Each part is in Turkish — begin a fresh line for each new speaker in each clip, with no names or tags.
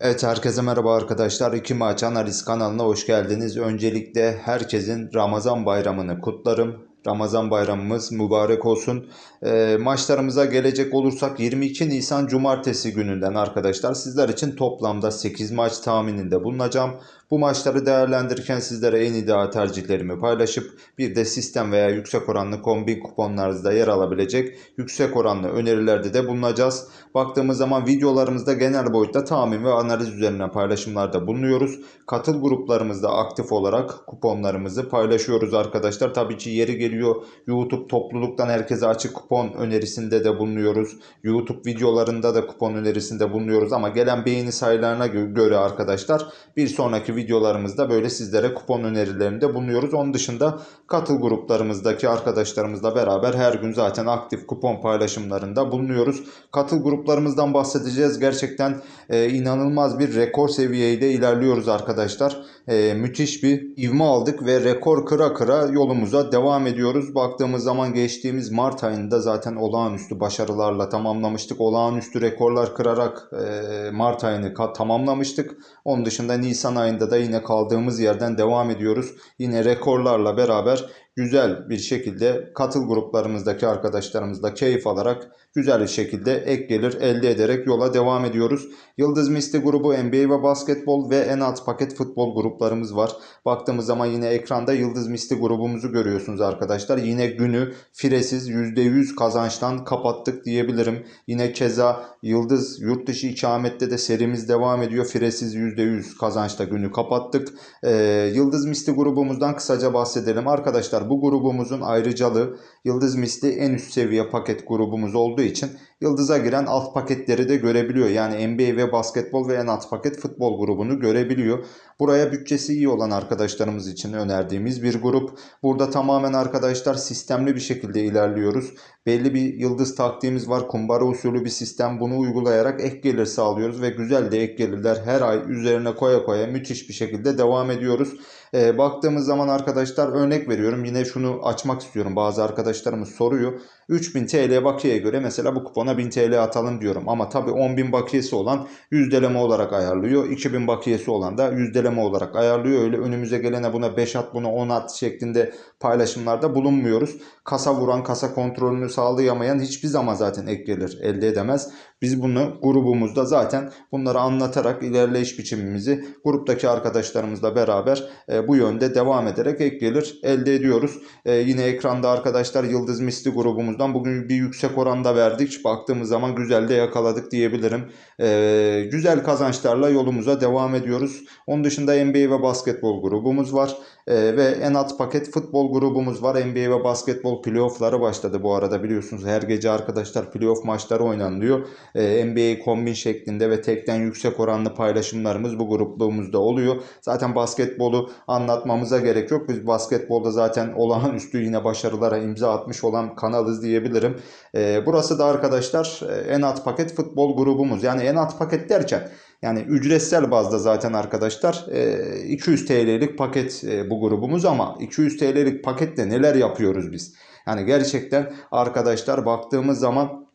Evet herkese merhaba arkadaşlar. İki Maç Analiz kanalına hoş geldiniz. Öncelikle herkesin Ramazan bayramını kutlarım. Ramazan bayramımız mübarek olsun. Ee, maçlarımıza gelecek olursak 22 Nisan Cumartesi gününden arkadaşlar sizler için toplamda 8 maç tahmininde bulunacağım. Bu maçları değerlendirirken sizlere en ideal tercihlerimi paylaşıp bir de sistem veya yüksek oranlı kombin kuponlarınızda yer alabilecek yüksek oranlı önerilerde de bulunacağız. Baktığımız zaman videolarımızda genel boyutta tahmin ve analiz üzerine paylaşımlarda bulunuyoruz. Katıl gruplarımızda aktif olarak kuponlarımızı paylaşıyoruz arkadaşlar. Tabii ki yeri geliyor YouTube topluluktan herkese açık kupon önerisinde de bulunuyoruz. YouTube videolarında da kupon önerisinde bulunuyoruz ama gelen beğeni sayılarına gö- göre arkadaşlar bir sonraki videolarımızda böyle sizlere kupon önerilerinde bulunuyoruz. Onun dışında katıl gruplarımızdaki arkadaşlarımızla beraber her gün zaten aktif kupon paylaşımlarında bulunuyoruz. Katıl gruplarımızdan bahsedeceğiz. Gerçekten e, inanılmaz bir rekor seviyede ilerliyoruz arkadaşlar. E, müthiş bir ivme aldık ve rekor kıra kıra yolumuza devam ediyoruz. Baktığımız zaman geçtiğimiz Mart ayında zaten olağanüstü başarılarla tamamlamıştık. Olağanüstü rekorlar kırarak e, Mart ayını tamamlamıştık. Onun dışında Nisan ayında da yine kaldığımız yerden devam ediyoruz. Yine rekorlarla beraber güzel bir şekilde katıl gruplarımızdaki arkadaşlarımızla keyif alarak güzel bir şekilde ek gelir elde ederek yola devam ediyoruz. Yıldız Misli grubu NBA ve basketbol ve en alt paket futbol gruplarımız var. Baktığımız zaman yine ekranda Yıldız Misli grubumuzu görüyorsunuz arkadaşlar. Yine günü firesiz %100 kazançtan kapattık diyebilirim. Yine keza Yıldız yurt dışı ikamette de serimiz devam ediyor. Firesiz %100 kazançta günü kapattık. Ee, Yıldız Misli grubumuzdan kısaca bahsedelim. Arkadaşlar bu grubumuzun ayrıcalığı Yıldız Misli en üst seviye paket grubumuz olduğu için Yıldız'a giren alt paketleri de görebiliyor. Yani NBA ve basketbol ve en alt paket futbol grubunu görebiliyor. Buraya bütçesi iyi olan arkadaşlarımız için önerdiğimiz bir grup. Burada tamamen arkadaşlar sistemli bir şekilde ilerliyoruz. Belli bir yıldız taktiğimiz var. Kumbara usulü bir sistem. Bunu uygulayarak ek gelir sağlıyoruz ve güzel de ek gelirler her ay üzerine koya koya müthiş bir şekilde devam ediyoruz. Ee, baktığımız zaman arkadaşlar örnek veriyorum. Yine şunu açmak istiyorum. Bazı arkadaşlarımız soruyor. 3000 TL bakiyeye göre mesela bu kupona 1000 TL atalım diyorum. Ama tabii 10.000 bakiyesi olan yüzdeleme olarak ayarlıyor. 2000 bakiyesi olan da yüzdeleme olarak ayarlıyor. Öyle önümüze gelene buna 5 at buna 10 at şeklinde paylaşımlarda bulunmuyoruz. Kasa vuran, kasa kontrolünü sağlayamayan hiçbir zaman zaten ek gelir elde edemez. Biz bunu grubumuzda zaten bunları anlatarak ilerleyiş biçimimizi gruptaki arkadaşlarımızla beraber e, bu yönde devam ederek ek gelir elde ediyoruz. E, yine ekranda arkadaşlar Yıldız Misli grubumuzdan bugün bir yüksek oranda verdik. Baktığımız zaman güzel de yakaladık diyebilirim. E, güzel kazançlarla yolumuza devam ediyoruz. Onun dışında NBA ve basketbol grubumuz var. E, ve en alt paket futbol grubumuz var. NBA ve basketbol playoffları başladı bu arada biliyorsunuz. Her gece arkadaşlar playoff maçları oynanılıyor. E, NBA kombin şeklinde ve tekten yüksek oranlı paylaşımlarımız bu grupluğumuzda oluyor. Zaten basketbolu anlatmamıza gerek yok. Biz basketbolda zaten olağanüstü yine başarılara imza atmış olan kanalız diyebilirim. E, burası da arkadaşlar e, en alt paket futbol grubumuz. Yani en alt paket derken yani ücretsel bazda zaten arkadaşlar e, 200 TL'lik paket e, bu grubumuz ama 200 TL'lik pakette neler yapıyoruz biz? Yani gerçekten arkadaşlar baktığımız zaman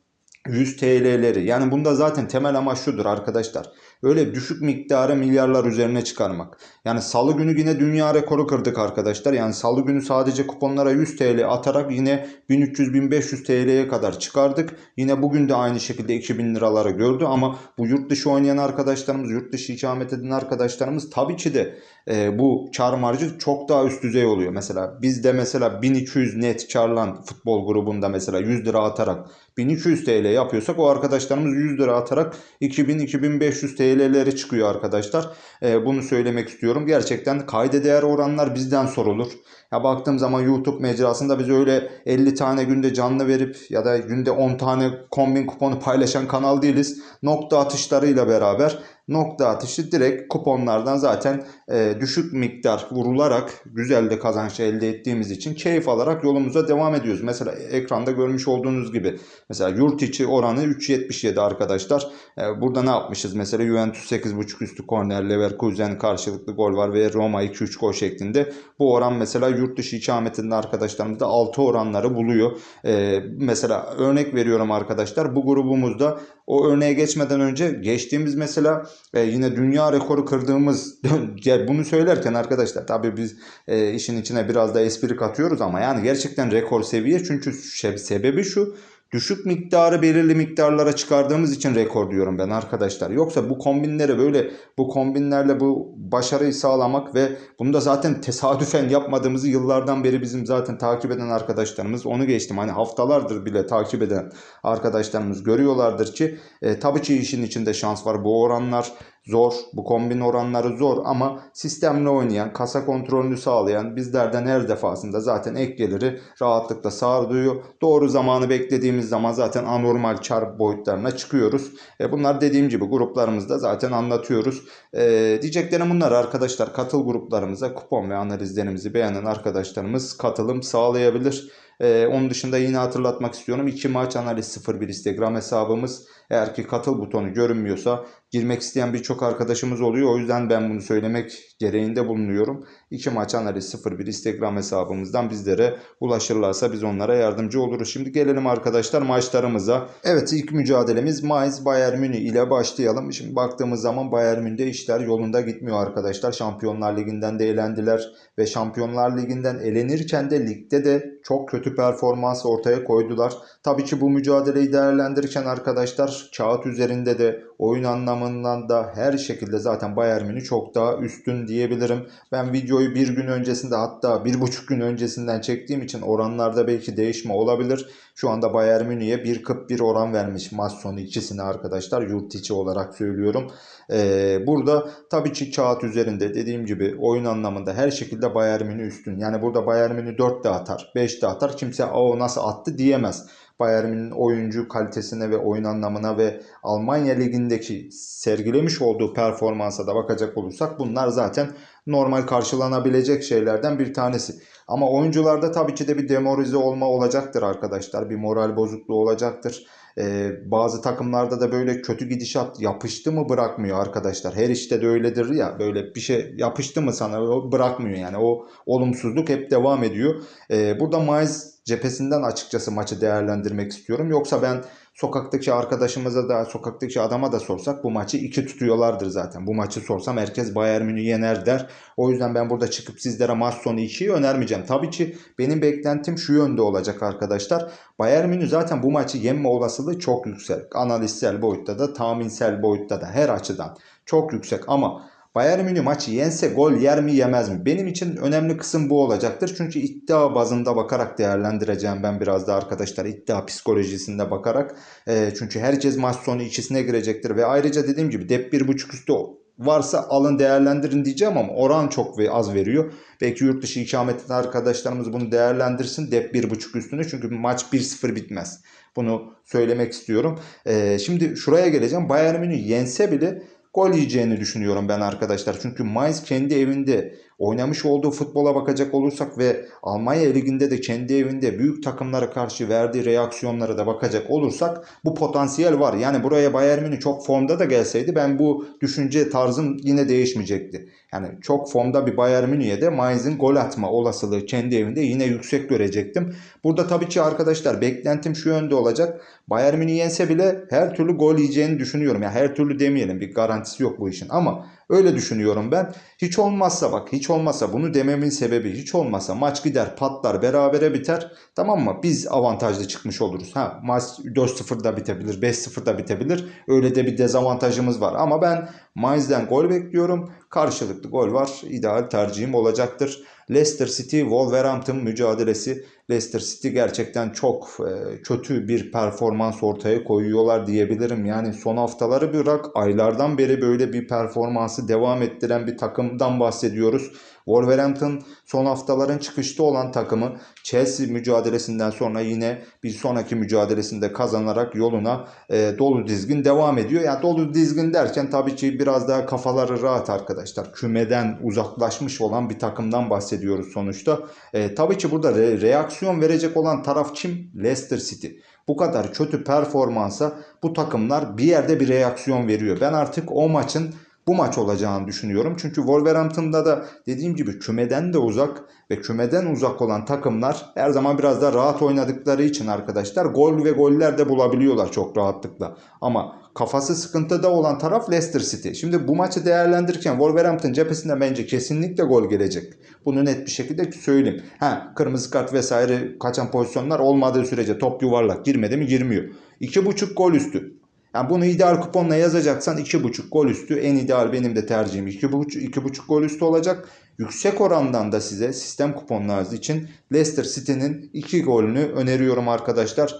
100 TL'leri yani bunda zaten temel amaç şudur arkadaşlar. Öyle düşük miktarı milyarlar üzerine çıkarmak. Yani salı günü yine dünya rekoru kırdık arkadaşlar. Yani salı günü sadece kuponlara 100 TL atarak yine 1300-1500 TL'ye kadar çıkardık. Yine bugün de aynı şekilde 2000 liraları gördü ama bu yurt dışı oynayan arkadaşlarımız, yurt dışı ikamet eden arkadaşlarımız tabii ki de e, bu kar marjı çok daha üst düzey oluyor. Mesela bizde mesela 1200 net karlan futbol grubunda mesela 100 lira atarak 1200 TL yapıyorsak o arkadaşlarımız 100 lira atarak 2000-2500 TL'leri çıkıyor arkadaşlar. E, bunu söylemek istiyorum. Gerçekten kayda değer oranlar bizden sorulur. Ya baktığım zaman YouTube mecrasında biz öyle 50 tane günde canlı verip ya da günde 10 tane kombin kuponu paylaşan kanal değiliz. Nokta atışlarıyla beraber nokta atışı direkt kuponlardan zaten e, düşük miktar vurularak güzel de kazanç elde ettiğimiz için keyif alarak yolumuza devam ediyoruz. Mesela ekranda görmüş olduğunuz gibi mesela yurt içi oranı 3.77 arkadaşlar. E, burada ne yapmışız? Mesela Juventus 8.5 üstü korner, Leverkusen karşılıklı gol var ve Roma 2-3 gol şeklinde. Bu oran mesela yurt dışı ikametinde arkadaşlarımızda 6 oranları buluyor. E, mesela örnek veriyorum arkadaşlar bu grubumuzda o örneğe geçmeden önce geçtiğimiz mesela e, yine dünya rekoru kırdığımız ya bunu söylerken arkadaşlar tabii biz e, işin içine biraz da espri katıyoruz ama yani gerçekten rekor seviye. Çünkü sebebi şu düşük miktarı belirli miktarlara çıkardığımız için rekor diyorum ben arkadaşlar. Yoksa bu kombinleri böyle bu kombinlerle bu başarıyı sağlamak ve bunu da zaten tesadüfen yapmadığımızı yıllardan beri bizim zaten takip eden arkadaşlarımız onu geçtim. Hani haftalardır bile takip eden arkadaşlarımız görüyorlardır ki e, tabii ki işin içinde şans var. Bu oranlar zor. Bu kombin oranları zor ama sistemle oynayan, kasa kontrolünü sağlayan bizlerden her defasında zaten ek geliri rahatlıkla sağlıyor. Doğru zamanı beklediğimiz zaman zaten anormal çarp boyutlarına çıkıyoruz. E bunlar dediğim gibi gruplarımızda zaten anlatıyoruz. E, diyeceklerim bunlar arkadaşlar. Katıl gruplarımıza kupon ve analizlerimizi beğenen arkadaşlarımız katılım sağlayabilir. Ee, onun dışında yine hatırlatmak istiyorum. 2 maç analiz 01 Instagram hesabımız. Eğer ki katıl butonu görünmüyorsa girmek isteyen birçok arkadaşımız oluyor. O yüzden ben bunu söylemek gereğinde bulunuyorum. 2 maç analiz 01 Instagram hesabımızdan bizlere ulaşırlarsa biz onlara yardımcı oluruz. Şimdi gelelim arkadaşlar maçlarımıza. Evet ilk mücadelemiz Mainz Bayern Münih ile başlayalım. Şimdi baktığımız zaman Bayern Münih'de işler yolunda gitmiyor arkadaşlar. Şampiyonlar Ligi'nden de elendiler ve Şampiyonlar Ligi'nden elenirken de ligde de çok kötü performans ortaya koydular. Tabii ki bu mücadeleyi değerlendirirken arkadaşlar kağıt üzerinde de oyun anlamından da her şekilde zaten Bayern Münih çok daha üstün diyebilirim. Ben videoyu bir gün öncesinde hatta bir buçuk gün öncesinden çektiğim için oranlarda belki değişme olabilir. Şu anda Bayern Münih'e 1.41 oran vermiş maç sonu ikisini arkadaşlar yurt içi olarak söylüyorum. Ee, burada tabii ki kağıt üzerinde dediğim gibi oyun anlamında her şekilde Bayern Münih üstün. Yani burada Bayern Münih 4 de atar 5 de atar kimse o nasıl attı diyemez. Bayern Münih'in oyuncu kalitesine ve oyun anlamına ve Almanya Ligi'ndeki sergilemiş olduğu performansa da bakacak olursak bunlar zaten normal karşılanabilecek şeylerden bir tanesi. Ama oyuncularda tabii ki de bir demoralize olma olacaktır arkadaşlar. Bir moral bozukluğu olacaktır. Ee, bazı takımlarda da böyle kötü gidişat yapıştı mı bırakmıyor arkadaşlar. Her işte de öyledir ya böyle bir şey yapıştı mı sana bırakmıyor yani o olumsuzluk hep devam ediyor. Ee, burada Mainz cephesinden açıkçası maçı değerlendirmek istiyorum. Yoksa ben sokaktaki arkadaşımıza da sokaktaki adama da sorsak bu maçı iki tutuyorlardır zaten. Bu maçı sorsam herkes Bayern Münih yener der. O yüzden ben burada çıkıp sizlere maç sonu 2'yi önermeyeceğim. Tabii ki benim beklentim şu yönde olacak arkadaşlar. Bayern Münih zaten bu maçı yenme olasılığı çok yüksek. Analistsel boyutta da tahminsel boyutta da her açıdan çok yüksek ama Bayern Münih maçı yense gol yer mi yemez mi? Benim için önemli kısım bu olacaktır. Çünkü iddia bazında bakarak değerlendireceğim ben biraz da arkadaşlar. iddia psikolojisinde bakarak. E, çünkü herkes maç sonu ikisine girecektir. Ve ayrıca dediğim gibi dep 1.5 üstü varsa alın değerlendirin diyeceğim ama oran çok ve az veriyor. Belki yurt dışı ikametli arkadaşlarımız bunu değerlendirsin. Dep 1.5 üstüne çünkü maç 1-0 bitmez. Bunu söylemek istiyorum. Ee, şimdi şuraya geleceğim. Bayern Münih yense bile gol yiyeceğini düşünüyorum ben arkadaşlar. Çünkü Mainz kendi evinde oynamış olduğu futbola bakacak olursak ve Almanya Ligi'nde de kendi evinde büyük takımlara karşı verdiği reaksiyonlara da bakacak olursak bu potansiyel var. Yani buraya Bayern Münih çok formda da gelseydi ben bu düşünce tarzım yine değişmeyecekti. Yani çok formda bir Bayern Münih'e de Mainz'in gol atma olasılığı kendi evinde yine yüksek görecektim. Burada tabii ki arkadaşlar beklentim şu yönde olacak. Bayern Münih yense bile her türlü gol yiyeceğini düşünüyorum. Yani her türlü demeyelim bir garantisi yok bu işin ama Öyle düşünüyorum ben. Hiç olmazsa bak hiç olmazsa bunu dememin sebebi hiç olmazsa maç gider patlar berabere biter. Tamam mı? Biz avantajlı çıkmış oluruz. Ha maç 4-0 da bitebilir 5-0 da bitebilir. Öyle de bir dezavantajımız var. Ama ben Mainz'den gol bekliyorum. Karşılıklı gol var. İdeal tercihim olacaktır. Leicester City Wolverhampton mücadelesi. Leicester City gerçekten çok e, kötü bir performans ortaya koyuyorlar diyebilirim. Yani son haftaları bırak aylardan beri böyle bir performansı devam ettiren bir takımdan bahsediyoruz. Wolverhampton son haftaların çıkışta olan takımı Chelsea mücadelesinden sonra yine bir sonraki mücadelesinde kazanarak yoluna e, dolu dizgin devam ediyor. Yani dolu dizgin derken tabii ki biraz daha kafaları rahat arkadaşlar. Kümeden uzaklaşmış olan bir takımdan bahsediyoruz sonuçta. E, tabii ki burada re- reaksiyon verecek olan taraf kim? Leicester City. Bu kadar kötü performansa bu takımlar bir yerde bir reaksiyon veriyor. Ben artık o maçın bu maç olacağını düşünüyorum. Çünkü Wolverhampton'da da dediğim gibi kümeden de uzak ve kümeden uzak olan takımlar her zaman biraz da rahat oynadıkları için arkadaşlar gol ve goller de bulabiliyorlar çok rahatlıkla. Ama kafası sıkıntıda olan taraf Leicester City. Şimdi bu maçı değerlendirirken Wolverhampton cephesinde bence kesinlikle gol gelecek. Bunu net bir şekilde söyleyeyim. Ha kırmızı kart vesaire kaçan pozisyonlar olmadığı sürece top yuvarlak girmedi mi girmiyor. 2.5 gol üstü. Yani bunu ideal kuponla yazacaksan 2.5 gol üstü en ideal benim de tercihim 2.5 2.5 gol üstü olacak. Yüksek orandan da size sistem kuponlarınız için Leicester City'nin 2 golünü öneriyorum arkadaşlar.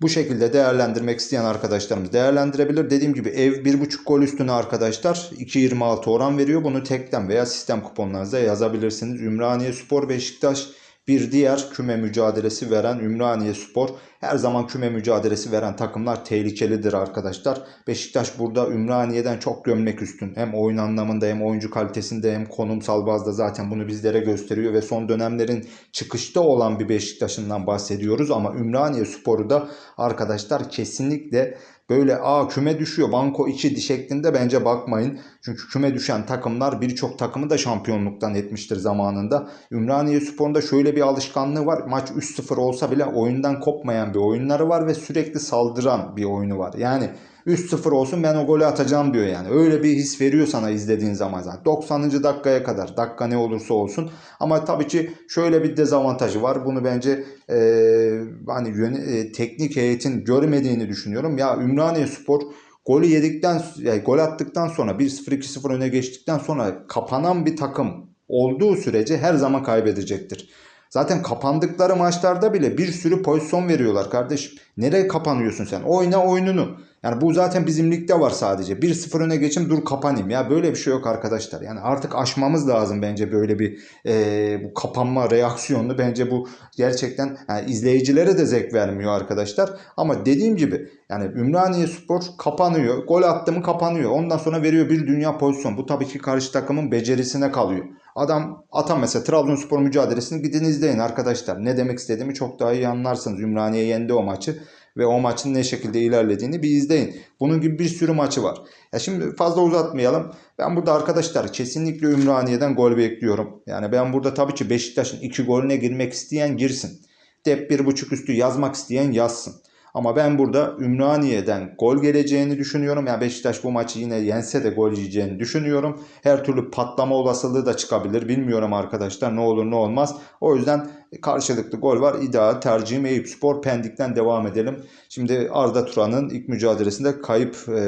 Bu şekilde değerlendirmek isteyen arkadaşlarımız değerlendirebilir. Dediğim gibi ev 1.5 gol üstüne arkadaşlar 2.26 oran veriyor. Bunu tekten veya sistem kuponlarınızda yazabilirsiniz. Ümraniye Spor Beşiktaş bir diğer küme mücadelesi veren Ümraniye Spor. Her zaman küme mücadelesi veren takımlar tehlikelidir arkadaşlar. Beşiktaş burada Ümraniye'den çok gömlek üstün. Hem oyun anlamında hem oyuncu kalitesinde hem konumsal bazda zaten bunu bizlere gösteriyor. Ve son dönemlerin çıkışta olan bir Beşiktaş'ından bahsediyoruz. Ama Ümraniye Spor'u da arkadaşlar kesinlikle böyle a küme düşüyor banko içi şeklinde bence bakmayın. Çünkü küme düşen takımlar birçok takımı da şampiyonluktan etmiştir zamanında. Ümraniye Spor'un şöyle bir alışkanlığı var. Maç 3-0 olsa bile oyundan kopmayan bir oyunları var ve sürekli saldıran bir oyunu var. Yani 3-0 olsun ben o golü atacağım diyor yani. Öyle bir his veriyor sana izlediğin zaman zaten. 90. dakikaya kadar dakika ne olursa olsun. Ama tabii ki şöyle bir dezavantajı var. Bunu bence e, hani yöne, e, teknik heyetin görmediğini düşünüyorum. Ya Ümraniye Spor golü yedikten yani gol attıktan sonra 1-0 2-0 öne geçtikten sonra kapanan bir takım olduğu sürece her zaman kaybedecektir. Zaten kapandıkları maçlarda bile bir sürü pozisyon veriyorlar kardeşim. Nereye kapanıyorsun sen? Oyna oyununu. Yani bu zaten bizim ligde var sadece. 1-0 öne geçim dur kapanayım. Ya böyle bir şey yok arkadaşlar. Yani artık aşmamız lazım bence böyle bir e, bu kapanma reaksiyonunu. Bence bu gerçekten yani izleyicilere de zevk vermiyor arkadaşlar. Ama dediğim gibi yani Ümraniye Spor kapanıyor. Gol attı mı kapanıyor. Ondan sonra veriyor bir dünya pozisyon. Bu tabii ki karşı takımın becerisine kalıyor. Adam atan mesela Trabzonspor mücadelesini gidin izleyin arkadaşlar. Ne demek istediğimi çok daha iyi anlarsınız. Ümraniye yendi o maçı ve o maçın ne şekilde ilerlediğini bir izleyin. Bunun gibi bir sürü maçı var. Ya şimdi fazla uzatmayalım. Ben burada arkadaşlar kesinlikle Ümraniye'den gol bekliyorum. Yani ben burada tabii ki Beşiktaş'ın 2 golüne girmek isteyen girsin. Dep 1.5 üstü yazmak isteyen yazsın. Ama ben burada Ümraniye'den gol geleceğini düşünüyorum. Yani Beşiktaş bu maçı yine yense de gol yiyeceğini düşünüyorum. Her türlü patlama olasılığı da çıkabilir. Bilmiyorum arkadaşlar ne olur ne olmaz. O yüzden karşılıklı gol var. İdeal tercihim Eyüp Spor Pendik'ten devam edelim. Şimdi Arda Turan'ın ilk mücadelesinde kayıp e,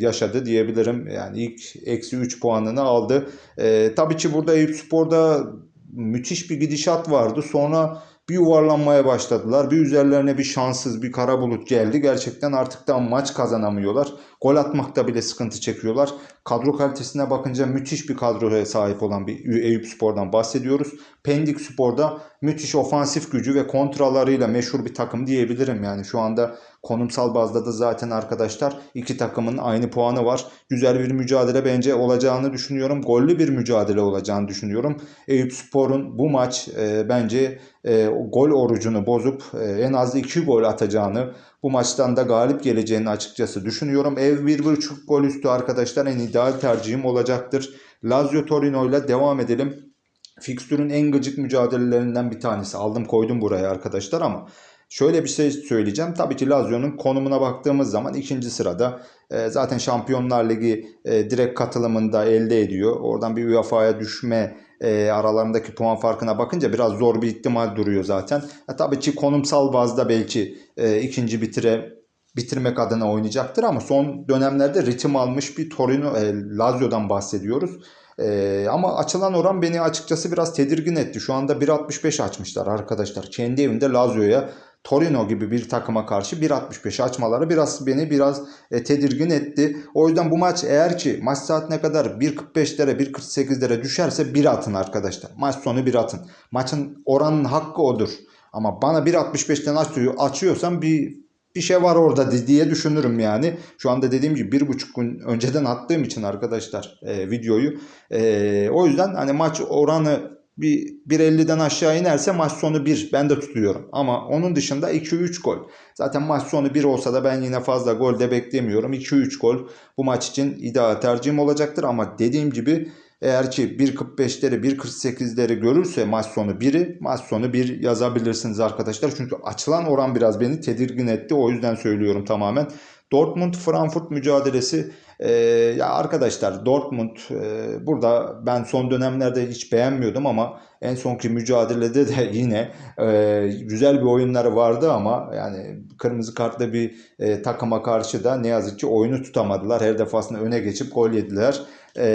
yaşadı diyebilirim. Yani ilk eksi 3 puanını aldı. E, tabii ki burada Eyüp Spor'da müthiş bir gidişat vardı. Sonra bir yuvarlanmaya başladılar. Bir üzerlerine bir şanssız bir kara bulut geldi. Gerçekten artık da maç kazanamıyorlar. Gol atmakta bile sıkıntı çekiyorlar. Kadro kalitesine bakınca müthiş bir kadroya sahip olan bir Eyüp Spor'dan bahsediyoruz. Pendik Spor'da müthiş ofansif gücü ve kontralarıyla meşhur bir takım diyebilirim. Yani şu anda konumsal bazda da zaten arkadaşlar iki takımın aynı puanı var. Güzel bir mücadele bence olacağını düşünüyorum. Gollü bir mücadele olacağını düşünüyorum. Eyüp Spor'un bu maç e, bence e, gol orucunu bozup e, en az 2 gol atacağını bu maçtan da galip geleceğini açıkçası düşünüyorum. Ev 1.5 gol üstü arkadaşlar en ideal tercihim olacaktır. Lazio Torino ile devam edelim. Fikstürün en gıcık mücadelelerinden bir tanesi. Aldım koydum buraya arkadaşlar ama Şöyle bir şey söyleyeceğim. Tabii ki Lazio'nun konumuna baktığımız zaman ikinci sırada e, zaten Şampiyonlar Ligi e, direkt katılımında elde ediyor. Oradan bir UEFA'ya düşme e, aralarındaki puan farkına bakınca biraz zor bir ihtimal duruyor zaten. E, tabii ki konumsal bazda belki e, ikinci bitire bitirmek adına oynayacaktır ama son dönemlerde ritim almış bir Torino e, Lazio'dan bahsediyoruz. Ee, ama açılan oran beni açıkçası biraz tedirgin etti. Şu anda 1.65 açmışlar arkadaşlar. Kendi evinde Lazio'ya Torino gibi bir takıma karşı 1.65 açmaları biraz beni biraz e, tedirgin etti. O yüzden bu maç eğer ki maç saatine kadar 1.45'lere 1.48'lere düşerse 1 atın arkadaşlar. Maç sonu 1 atın. Maçın oranın hakkı odur. Ama bana 1.65'ten açıyor, açıyorsan bir bir şey var orada diye düşünürüm yani. Şu anda dediğim gibi bir buçuk gün önceden attığım için arkadaşlar e, videoyu. E, o yüzden hani maç oranı bir 1.50'den aşağı inerse maç sonu 1 ben de tutuyorum. Ama onun dışında 2-3 gol. Zaten maç sonu 1 olsa da ben yine fazla gol de beklemiyorum. 2-3 gol bu maç için ideal tercihim olacaktır. Ama dediğim gibi eğer ki 1.45'leri 1.48'leri görürse maç sonu 1'i maç sonu 1 yazabilirsiniz arkadaşlar. Çünkü açılan oran biraz beni tedirgin etti. O yüzden söylüyorum tamamen. Dortmund Frankfurt mücadelesi e, ya arkadaşlar Dortmund e, burada ben son dönemlerde hiç beğenmiyordum ama en sonki mücadelede de yine e, güzel bir oyunları vardı ama yani kırmızı kartla bir e, takıma karşı da ne yazık ki oyunu tutamadılar. Her defasında öne geçip gol yediler. E,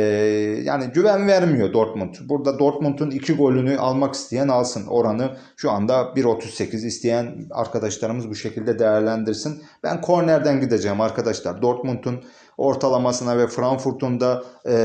yani güven vermiyor Dortmund. Burada Dortmund'un iki golünü almak isteyen alsın. Oranı şu anda 1.38 isteyen arkadaşlarımız bu şekilde değerlendirsin. Ben kornerden gideceğim arkadaşlar. Dortmund'un ortalamasına ve Frankfurt'un da e,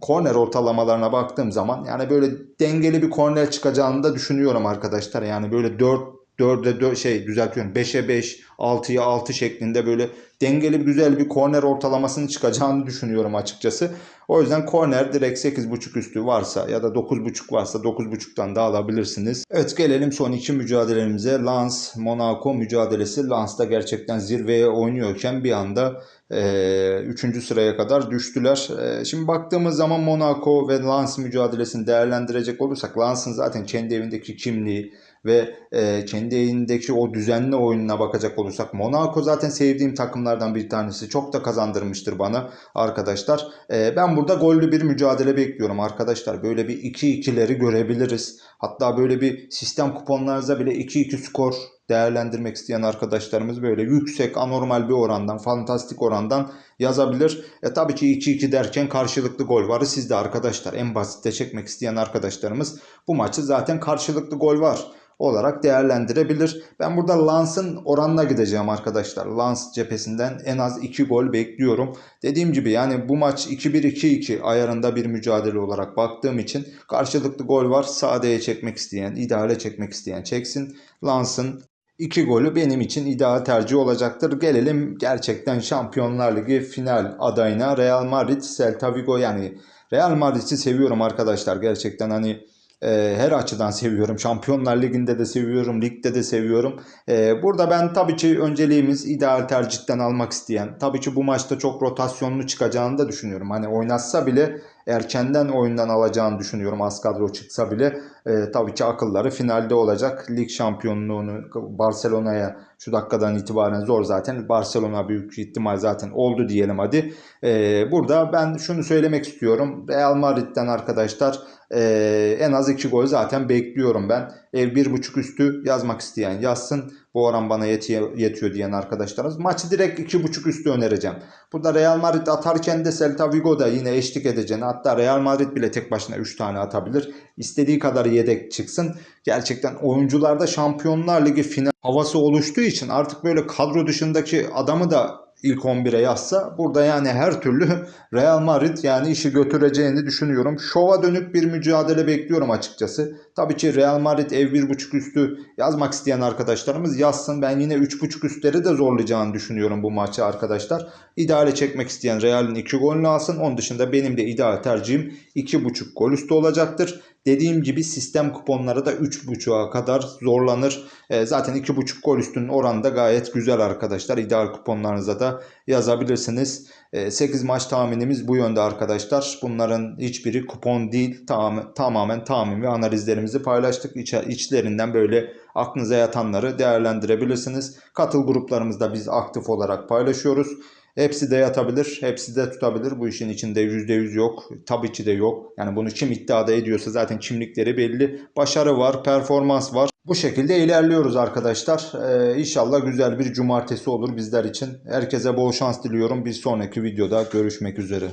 korner ortalamalarına baktığım zaman yani böyle dengeli bir korner çıkacağını da düşünüyorum arkadaşlar. Yani böyle 4 4'e 4 şey düzeltiyorum 5'e 5, 6'ya 6 şeklinde böyle dengeli güzel bir korner ortalamasının çıkacağını düşünüyorum açıkçası. O yüzden korner direkt 8.5 üstü varsa ya da 9.5 varsa 9.5'tan da alabilirsiniz. Evet gelelim son iki mücadelemize. Lens Monaco mücadelesi. Lens da gerçekten zirveye oynuyorken bir anda 3. E, sıraya kadar düştüler. E, şimdi baktığımız zaman Monaco ve Lens mücadelesini değerlendirecek olursak Lens'ın zaten kendi evindeki kimliği ve e, kendi evindeki o düzenli oyununa bakacak olursak Monaco zaten sevdiğim takımlardan bir tanesi. Çok da kazandırmıştır bana arkadaşlar. E, ben burada gollü bir mücadele bekliyorum arkadaşlar. Böyle bir 2-2'leri görebiliriz. Hatta böyle bir sistem kuponlarınızda bile 2-2 skor değerlendirmek isteyen arkadaşlarımız böyle yüksek anormal bir orandan fantastik orandan yazabilir. E tabii ki 2-2 derken karşılıklı gol varı sizde arkadaşlar. En basitte çekmek isteyen arkadaşlarımız bu maçı zaten karşılıklı gol var olarak değerlendirebilir. Ben burada Lans'ın oranına gideceğim arkadaşlar. Lans cephesinden en az 2 gol bekliyorum. Dediğim gibi yani bu maç 2-1-2-2 ayarında bir mücadele olarak baktığım için karşılıklı gol var. Sadeye çekmek isteyen, ideale çekmek isteyen çeksin. Lans'ın 2 golü benim için ideal tercih olacaktır. Gelelim gerçekten Şampiyonlar Ligi final adayına Real Madrid, Celta Vigo yani Real Madrid'i seviyorum arkadaşlar. Gerçekten hani e, her açıdan seviyorum. Şampiyonlar Ligi'nde de seviyorum, ligde de seviyorum. E, burada ben tabii ki önceliğimiz ideal tercihten almak isteyen, tabii ki bu maçta çok rotasyonlu çıkacağını da düşünüyorum. Hani oynatsa bile erkenden oyundan alacağını düşünüyorum az kadro çıksa bile. E, tabii ki akılları finalde olacak. Lig şampiyonluğunu Barcelona'ya şu dakikadan itibaren zor zaten. Barcelona büyük ihtimal zaten oldu diyelim hadi. E, burada ben şunu söylemek istiyorum. Real Madrid'den arkadaşlar e, en az 2 gol zaten bekliyorum ben. Ev 1.5 üstü yazmak isteyen yazsın. Bu oran bana yetiyor, yetiyor diyen arkadaşlarımız. Maçı direkt 2.5 üstü önereceğim. Burada Real Madrid atarken de Celta Vigo da yine eşlik edeceğini hatta Real Madrid bile tek başına 3 tane atabilir. İstediği kadar yedek çıksın. Gerçekten oyuncularda Şampiyonlar Ligi final havası oluştuğu için artık böyle kadro dışındaki adamı da ilk 11'e yazsa burada yani her türlü Real Madrid yani işi götüreceğini düşünüyorum. Şova dönük bir mücadele bekliyorum açıkçası. Tabii ki Real Madrid ev 1.5 üstü yazmak isteyen arkadaşlarımız yazsın. Ben yine 3.5 üstleri de zorlayacağını düşünüyorum bu maçı arkadaşlar. İdeale çekmek isteyen Real'in 2 golünü alsın. Onun dışında benim de ideal tercihim 2.5 gol üstü olacaktır. Dediğim gibi sistem kuponları da 3.5'a kadar zorlanır. E, zaten 2.5 gol üstünün oranı da gayet güzel arkadaşlar. İdeal kuponlarınıza da yazabilirsiniz. E, 8 maç tahminimiz bu yönde arkadaşlar. Bunların hiçbiri kupon değil. Tam, tamamen tahmin ve analizlerimizi paylaştık. İç, içlerinden böyle aklınıza yatanları değerlendirebilirsiniz. Katıl gruplarımızda biz aktif olarak paylaşıyoruz. Hepsi de yatabilir, hepsi de tutabilir. Bu işin içinde %100 yok. Tabii ki de yok. Yani bunu kim iddiada ediyorsa zaten kimlikleri belli. Başarı var, performans var. Bu şekilde ilerliyoruz arkadaşlar. Ee, inşallah güzel bir cumartesi olur bizler için. Herkese bol şans diliyorum. Bir sonraki videoda görüşmek üzere.